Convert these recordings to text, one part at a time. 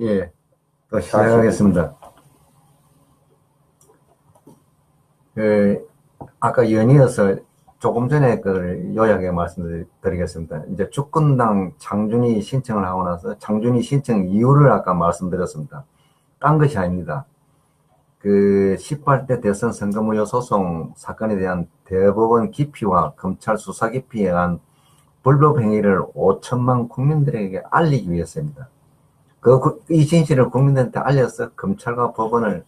예, 또 시작하겠습니다. 그, 아까 연이어서 조금 전에 그걸 요약해 말씀드리겠습니다. 이제 주권당 장준이 신청을 하고 나서 장준이 신청 이유를 아까 말씀드렸습니다. 딴 것이 아닙니다. 그 18대 대선 선거무효 소송 사건에 대한 대법원 깊이와 검찰 수사 깊이에 의한 불법 행위를 5천만 국민들에게 알리기 위해서입니다. 그, 그, 이 진실을 국민들한테 알려서 검찰과 법원을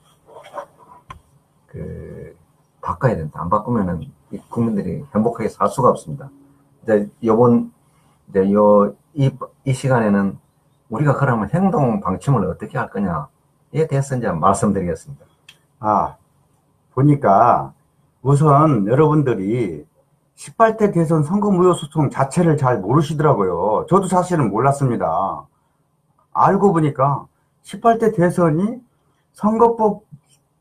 그, 바꿔야 된다. 안 바꾸면은 이 국민들이 행복하게 살 수가 없습니다. 이제 요번, 이제 요, 이, 이 시간에는 우리가 그러면 행동 방침을 어떻게 할 거냐에 대해서 이제 말씀드리겠습니다. 아, 보니까 우선 여러분들이 18대 대선 선거 무효 소송 자체를 잘 모르시더라고요. 저도 사실은 몰랐습니다. 알고 보니까 18대 대선이 선거법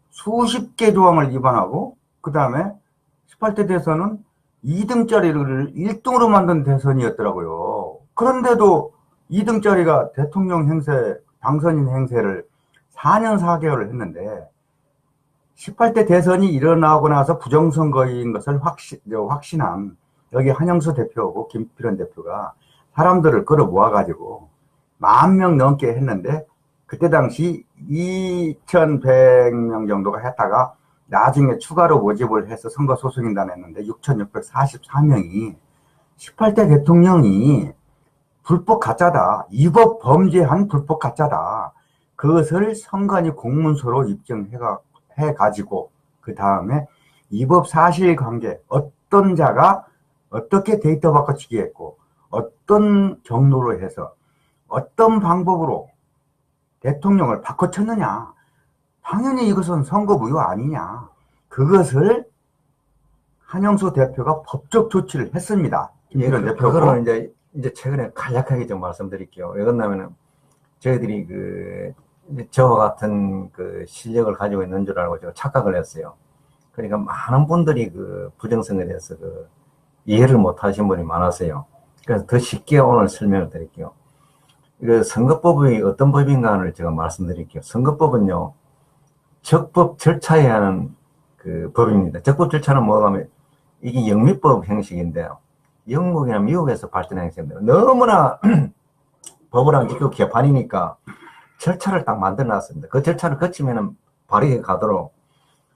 수십 개 조항을 위반하고 그 다음에 18대 대선은 2등짜리를 1등으로 만든 대선이었더라고요. 그런데도 2등짜리가 대통령 행세, 당선인 행세를 4년 4개월을 했는데 18대 대선이 일어나고 나서 부정선거인 것을 확신, 확신한 여기 한영수 대표하고 김필원 대표가 사람들을 끌어 모아가지고 만 명 넘게 했는데 그때 당시 2,100명 정도가 했다가 나중에 추가로 모집을 해서 선거소송인단 했는데 6,644명이 18대 대통령이 불법 가짜다. 위법 범죄한 불법 가짜다. 그것을 선관위 공문서로 입증해가 해가지고 그 다음에 위법 사실관계 어떤 자가 어떻게 데이터 바꿔치기 했고 어떤 경로로 해서 어떤 방법으로 대통령을 바꿔쳤느냐 당연히 이것은 선거 무효 아니냐 그것을 한영수 대표가 법적 조치를 했습니다 예, 이런 그, 대표고 그거는 이제, 이제 최근에 간략하게 좀 말씀드릴게요. 왜 그러냐면은, 저희들이 그, 저와 같은 그 실력을 가지고 있는 줄 알고 제가 착각을 했어요. 그러니까 많은 분들이 그 부정선거에 대해서 그 이해를 못 하신 분이 많았어요. 그래서 더 쉽게 오늘 설명을 드릴게요. 그 선거법이 어떤 법인가를 제가 말씀드릴게요. 선거법은요, 적법 절차에 하는 그 법입니다. 적법 절차는 뭐가 하면 이게 영미법 형식인데요. 영국이나 미국에서 발전한 형식인데 너무나 법을 안 지키고 개판이니까 절차를 딱 만들어 놨습니다. 그 절차를 거치면은 발의해 가도록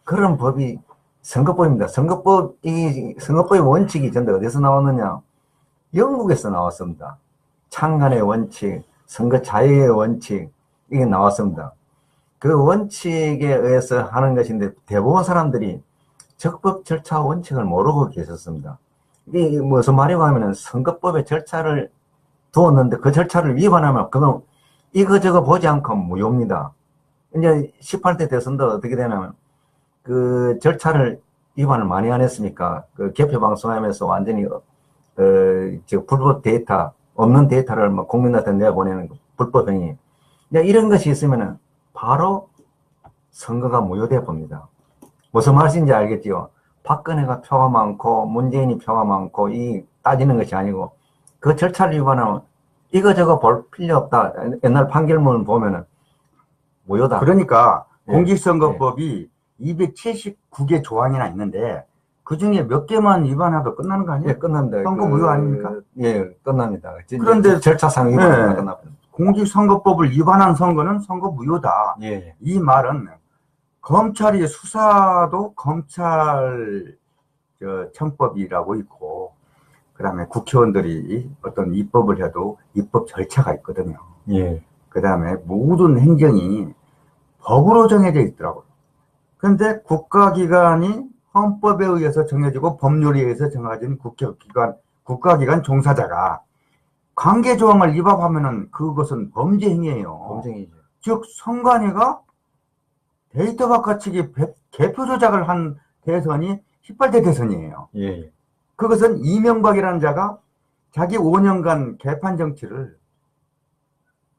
그런 법이 선거법입니다. 선거법, 이 선거법의 원칙이 전데 어디서 나왔느냐? 영국에서 나왔습니다. 창간의 원칙, 선거 자유의 원칙, 이게 나왔습니다. 그 원칙에 의해서 하는 것인데 대부분 사람들이 적법 절차 원칙을 모르고 계셨습니다. 이게 무슨 말이고 하면은 선거법의 절차를 두었는데 그 절차를 위반하면 그건 이거저거 보지 않고 무효입니다. 이제 18대 대선도 어떻게 되냐면 그 절차를 위반을 많이 안 했으니까 그 개표 방송하면서 완전히 어, 저 불법 데이터 없는 데이터를 막 국민한테 내보내는 불법 행위 이런 것이 있으면은 바로 선거가 무효돼 봅니다. 무슨 말인지 알겠지요? 박근혜가 표가 많고 문재인이 표가 많고 이 따지는 것이 아니고 그 절차를 위반하면 이거저거 볼 필요 없다. 옛날 판결문 보면은 무효다. 그러니까 예. 공직선거법이 279개 조항이나 있는데 그 중에 몇 개만 위반해도 끝나는 거 아니에요? 예, 끝납니다. 선거 무효 아닙니까? 예, 끝납니다. 그런데- 절차상 위반 네. 끝납니다. 공직선거법을 위반한 선거는 선거 무효다. 예, 이 말은 검찰이 수사도 검찰 저 청법이라고 있고 그다음에 국회의원들이 어떤 입법을 해도 입법 절차가 있거든요. 예, 그다음에 모든 행정이 법으로 정해져 있더라고요. 그런데 국가기관이 헌법에 의해서 정해지고 법률에 의해서 정해진 국가기관 국가기관 종사자가 관계 조항을 위반하면은 그것은 범죄 행위예요. 범죄이죠. 즉 선관위가 데이터 바꿔치기 배- 개표 조작을 한 대선이 18대 대선이에요. 예, 예. 그것은 이명박이라는 자가 자기 5년간 개판 정치를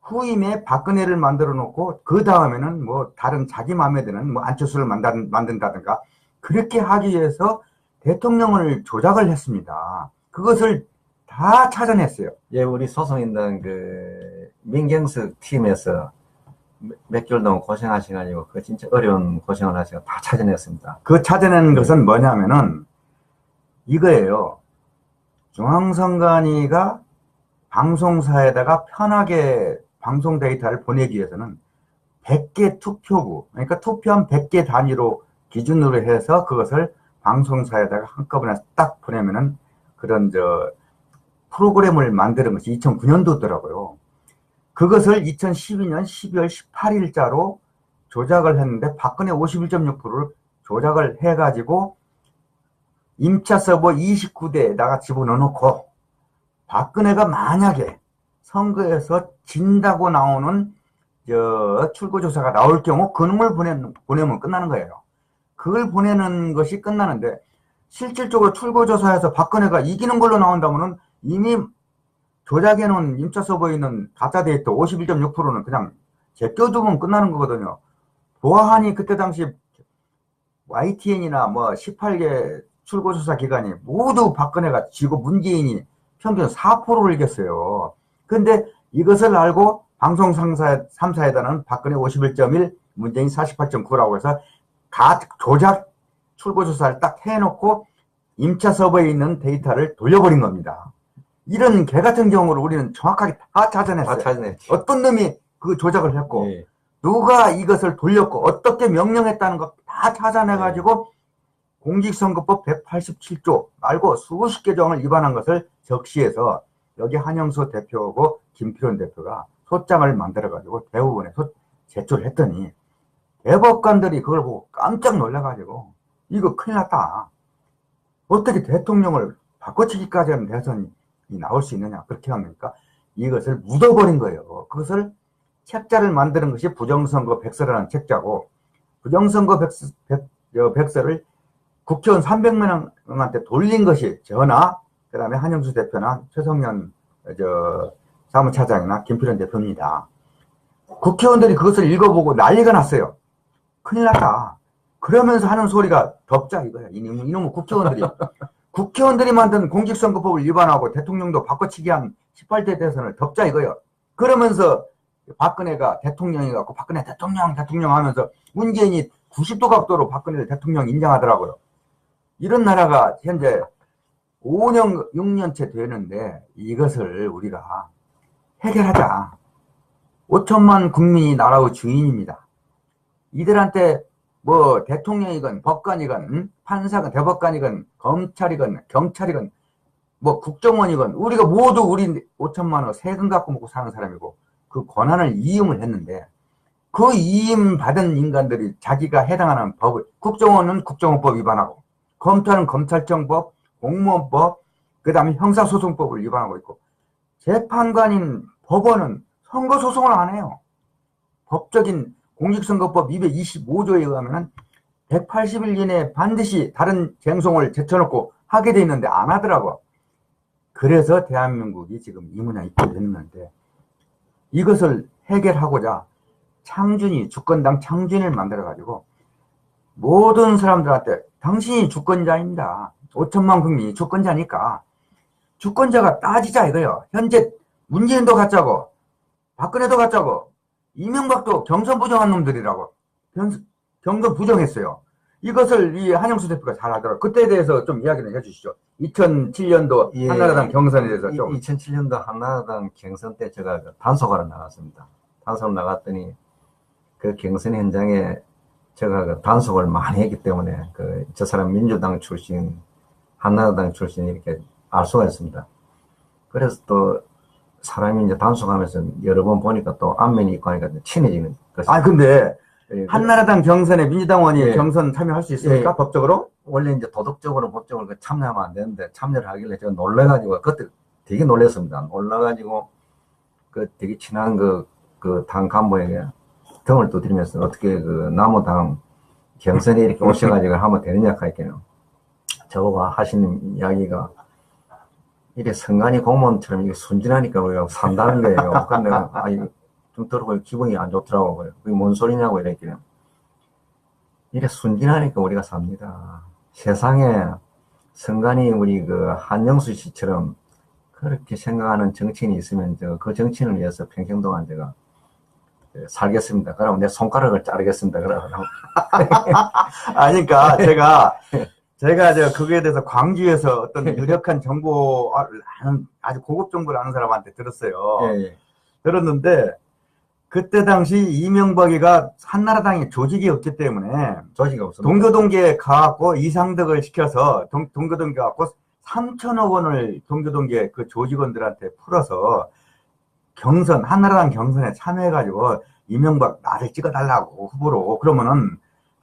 후임에 박근혜를 만들어 놓고 그 다음에는 뭐 다른 자기 마음에 드는 뭐 안철수를 만든, 만든다든가 그렇게 하기 위해서 대통령을 조작을 했습니다. 그것을 다 찾아냈어요. 예, 우리 소송인단 그 민경석 팀에서 몇- 몇 개월 동안 고생하셔가지고 그 진짜 어려운 고생을 하셔서 다 찾아냈습니다. 그 찾아내는 것은 뭐냐면은 이거예요. 중앙선관위가 방송사에다가 편하게 방송 데이터를 보내기 위해서는 100개 투표구, 그러니까 투표한 100개 단위로 기준으로 해서 그것을 방송사에다가 한꺼번에 딱 보내면은 그런 저 프로그램을 만드는 것이 2009년도더라고요. 그것을 2012년 12월 18일자로 조작을 했는데 박근혜 51.6%를 조작을 해가지고 임차 서버 29대에다가 집어넣어놓고 박근혜가 만약에 선거에서 진다고 나오는 저 출구조사가 나올 경우 그놈을 보내, 보내면 끝나는 거예요. 그걸 보내는 것이 끝나는데 실질적으로 출구조사에서 박근혜가 이기는 걸로 나온다면은 이미 조작해놓은 임차 서버에 있는 가짜 데이터 51.6%는 그냥 제껴두면 끝나는 거거든요. 보아하니 그때 당시 YTN이나 뭐 18개 출구조사 기관이 모두 박근혜가 지고 문재인이 평균 4%를 이겼어요. 근데 이것을 알고 방송 상사 3사에다는 박근혜 51.1, 문재인 48.9라고 해서 가 조작 출구조사를 딱 해놓고 임차 서버에 있는 데이터를 돌려버린 겁니다. 이런 개 같은 경우를 우리는 정확하게 다 찾아냈어요. 다 찾아냈지. 어떤 놈이 그 조작을 했고 예. 누가 이것을 돌렸고 어떻게 명령했다는 거다 찾아내가지고 공직선거법 187조 말고 수십 개 조항을 위반한 것을 적시해서 여기 한영수 대표하고 김필원 대표가 소장을 만들어가지고 대법원에 소, 제출했더니 대법관들이 그걸 보고 깜짝 놀라가지고 이거 큰일 났다. 어떻게 대통령을 바꿔치기까지 하는 대선이 나올 수 있느냐 그렇게 합니까? 이것을 묻어버린 거예요. 그것을 책자를 만드는 것이 부정선거 백서라는 책자고 부정선거 백서, 백, 저 백서를 국회의원 300명한테 돌린 것이 전화 그 다음에 한영수 대표나 최성년 저 사무차장이나 김필원 대표입니다. 국회의원들이 그것을 읽어보고 난리가 났어요. 큰일 났다. 그러면서 하는 소리가 덥자 이거야. 이놈, 이놈의 국회의원들이. 국회의원들이 만든 공직선거법을 위반하고 대통령도 바꿔치기 한 18대 대선을 덮자 이거요. 그러면서 박근혜가 대통령이 갖고 박근혜 대통령 대통령 하면서 문재인이 90도 각도로 박근혜를 대통령 인정하더라고요. 이런 나라가 현재 5년, 6년째 되는데 이것을 우리가 해결하자. 5천만 국민이 나라의 주인입니다. 이들한테 뭐 대통령이건 법관이건 응? 판사건 대법관이건 검찰이건 경찰이건 뭐 국정원이건 우리가 모두 우리 5천만 원 세금 갖고 먹고 사는 사람이고 그 권한을 이임을 했는데 그 이임 받은 인간들이 자기가 해당하는 법을 국정원은 국정원법 위반하고 검찰은 검찰청법, 공무원법, 그 다음에 형사소송법을 위반하고 있고 재판관인 법원은 선거소송을 안 해요. 법적인 공직선거법 225조에 의하면 180일 이내에 반드시 다른 쟁송을 제쳐놓고 하게 돼 있는데 안 하더라고. 그래서 대한민국이 지금 이 문화에 있게 됐는데 이것을 해결하고자 창준이 주권당 창준을 만들어 가지고 모든 사람들한테 당신이 주권자입니다. 5천만 국민이 주권자니까 주권자가 따지자 이거요. 현재 문재인도 가짜고 박근혜도 가짜고 이명박도 경선 부정한 놈들이라고 경선, 부정했어요. 이것을 이 한영수 대표가 잘 하더라고요. 그때에 대해서 좀 이야기를 해주시죠. 2007년도 예. 한나라당 경선에 대해서 좀. 2007년도 한나라당 경선 때 제가 그 단속하러 나갔습니다. 단속 나갔더니 그 경선 현장에 제가 그 단속을 많이 했기 때문에 그 저 사람 민주당 출신, 한나라당 출신 이렇게 알 수가 있습니다. 그래서 또 사람이 이제 단속하면서 여러 번 보니까 또 안면이 있고 하니까 친해지는 것이. 아 근데 예, 그- 한나라당 경선에 민주당 의원이 예. 경선 참여할 수 있습니까? 예. 법적으로? 원래 이제 도덕적으로 법적으로 그 참여하면 안 되는데 참여를 하길래 제가 놀래가지고 그때 되게 놀랐습니다. 놀라가지고 그 되게 친한 그 그 당 간부에게 등을 두드리면서 어떻게 그 나무당 경선에 이렇게 오셔가지고 하면 되느냐 하니까요. 저보고 하시는 이야기가 이래 선관위 공무원처럼 이게 순진하니까 우리가 산다는 거예요. 근데 아 이거 좀 들어보니 기분이 안 좋더라고요. 그게 뭔 소리냐고 이랬길래 이래 순진하니까 우리가 삽니다. 세상에 선관위 우리 그 한영수 씨처럼 그렇게 생각하는 정치인이 있으면 저그 정치인을 위해서 평생 동안 제가 살겠습니다. 그러면 내 손가락을 자르겠습니다. 그러면 아니, 그러니까 제가 제가 저 그거에 대해서 광주에서 어떤 유력한 정보를 아는 아주 고급 정보를 아는 사람한테 들었어요. 예, 예. 들었는데 그때 당시 이명박이가 한나라당에 조직이 없기 때문에 조직이 없습니다. 동교동계에 가갖고 이상득을 시켜서 동, 동교동계 갖고 3천억 원을 동교동계 그 조직원들한테 풀어서 경선 한나라당 경선에 참여해가지고 이명박 나를 찍어달라고 후보로 그러면은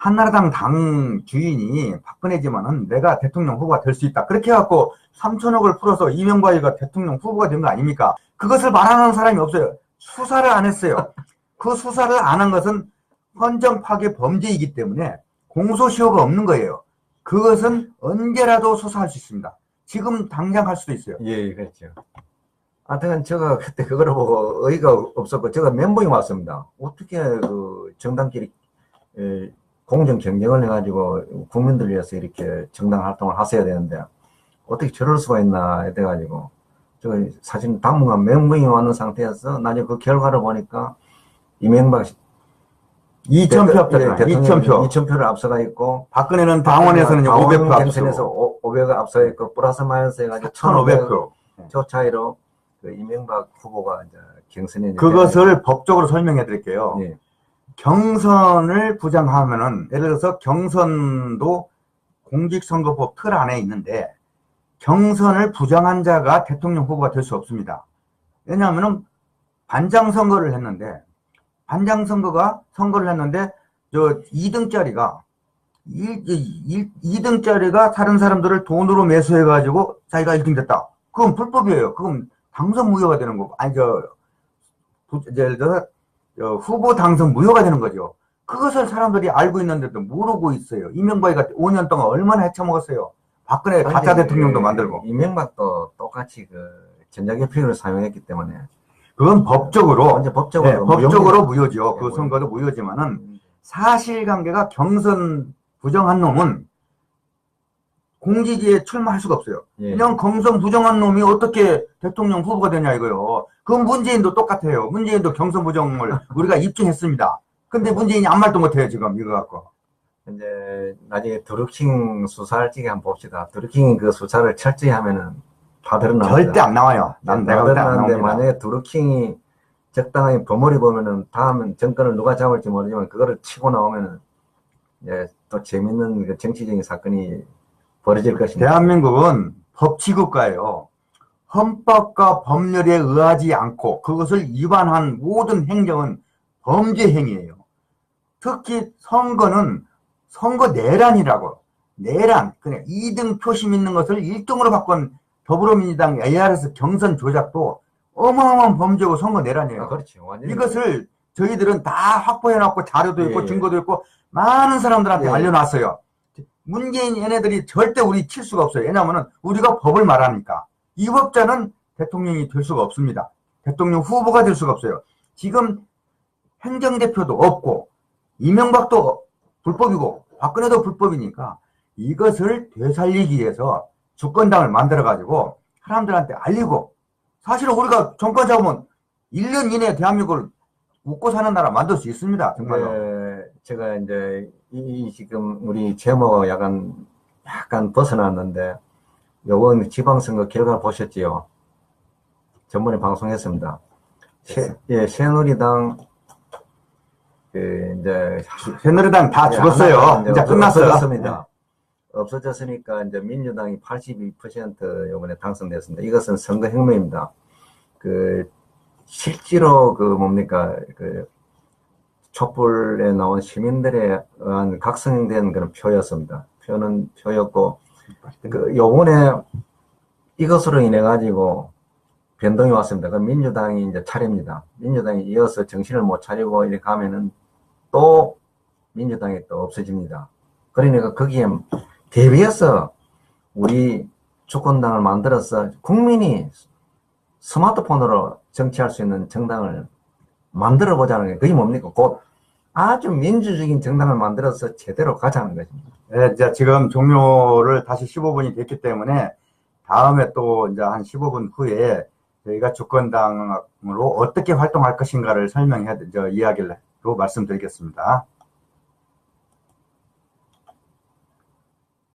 한나라당 당 주인이 박근혜지만은 내가 대통령 후보가 될 수 있다 그렇게 해갖고 3천억을 풀어서 이명박이가 대통령 후보가 된 거 아닙니까? 그것을 말하는 사람이 없어요. 수사를 안 했어요. 그 수사를 안 한 것은 헌정 파괴 범죄이기 때문에 공소시효가 없는 거예요. 그것은 언제라도 수사할 수 있습니다. 지금 당장 할 수도 있어요. 예, 예, 그렇죠. 하여튼 제가 그때 그거를 보고 어이가 없었고 제가 멘붕이 왔습니다. 어떻게 그 정당끼리 에, 공정 경쟁을 해가지고 국민들 위해서 이렇게 정당 활동을 하셔야 되는데 어떻게 저럴 수가 있나 해가지고 제가 사실 당분간 멘붕이 왔는 상태에서 나중에 그 결과를 보니까 이명박 2,000표 앞섰잖아요. 2,000표. 2,000표를 앞서가 있고 박근혜는 당원에서는 500표 경선에서 앞서고 500을 앞서 있고 플러스 마이너스 해가지고 1,500표. 저 차이로 그 이명박 후보가 이제 경선에 이제 그것을 법적으로 설명해 드릴게요. 예. 경선을 부정하면은 예를 들어서 경선도 공직선거법 틀 안에 있는데 경선을 부정한 자가 대통령 후보가 될 수 없습니다. 왜냐하면은 반장 선거를 했는데 반장 선거가 선거를 했는데 저 2등짜리가 1, 2등짜리가 다른 사람들을 돈으로 매수해 가지고 자기가 1등 됐다. 그건 불법이에요. 그건 당선 무효가 되는 거고 아니 저 부- 예를 들어서 어, 후보 당선 무효가 되는 거죠. 그것을 사람들이 알고 있는데도 모르고 있어요. 이명박이가 5년 동안 얼마나 헤쳐먹었어요. 박근혜 가짜 대통령도 그 만들고. 이명박도 똑같이 그 전자개표를 사용했기 때문에 그건 법적으로, 완전 법적으로 네, 법적으로 무효죠. 네, 그. 선거도 무효지만은 음, 사실관계가 경선 부정한 놈은 공직에 출마할 수가 없어요. 예. 그냥 경선 부정한 놈이 어떻게 대통령 후보가 되냐 이거요. 그건 문재인도 똑같아요. 문재인도 경선 부정을 우리가 입증했습니다. 근데 문재인이 아무 말도 못해요 지금 이거 갖고. 이제 나중에 드루킹 수사할 적에 한번 봅시다. 드루킹이 그 수사를 철저히 하면은 다 드러납니다. 절대 안 나와요. 난 내가 볼때안 드러나는데 나옵니다. 만약에 드루킹이 적당하게 버무리 보면은 다음은 정권을 누가 잡을지 모르지만 그거를 치고 나오면은 이제 또 재밌는 그 정치적인 사건이 벌어질 것입니다. 대한민국은 법치국가예요. 헌법과 법률에 의하지 않고 그것을 위반한 모든 행정은 범죄 행위예요. 특히 선거는 선거 내란이라고. 내란. 그냥 2등 표심 있는 것을 1등으로 바꾼 더불어민주당 ARS 경선 조작도 어마어마한 범죄고 선거 내란이에요. 아, 그렇죠. 완전히 이것을 저희들은 다 확보해놨고 자료도 있고 예, 예. 증거도 있고 많은 사람들한테 예. 알려놨어요. 문재인 얘네들이 절대 우리 칠 수가 없어요. 왜냐하면 우리가 법을 말하니까 이 법자는 대통령이 될 수가 없습니다. 대통령 후보가 될 수가 없어요. 지금 행정대표도 없고 이명박도 불법이고 박근혜도 불법이니까 이것을 되살리기 위해서 주권당을 만들어가지고 사람들한테 알리고 사실은 우리가 정권 잡으면 1년 이내에 대한민국을 웃고 사는 나라 만들 수 있습니다. 정말로. 네, 제가 이제 이, 이 지금 우리 제목 약간 약간 벗어났는데 요번 지방선거 결과 보셨지요? 전번에 방송했습니다. 새, 예, 새누리당 그 이제 새누리당 다 예, 죽었어요. 안 이제 없어- 끝났어요. 없어졌습니다. 없어졌으니까 이제 민주당이 82% 이번에 당선됐습니다. 이것은 선거 혁명입니다. 그 실제로 그 뭡니까 그 촛불에 나온 시민들에 의한 각성된 그런 표였습니다. 표는 표였고 그 요번에 이것으로 인해 가지고 변동이 왔습니다. 그 민주당이 이제 차례입니다. 민주당이 이어서 정신을 못 차리고 이렇게 가면은 또 민주당이 또 없어집니다. 그러니까 거기에 대비해서 우리 주권당을 만들어서 국민이 스마트폰으로 정치할 수 있는 정당을 만들어 보자는 게 그게 뭡니까? 곧 아주 민주적인 정당을 만들어서 제대로 가자는 것입니다. 네, 이제 지금 종료를 다시 15분이 됐기 때문에 다음에 또 이제 한 15분 후에 저희가 주권당으로 어떻게 활동할 것인가를 설명해 저 이야기로 말씀드리겠습니다.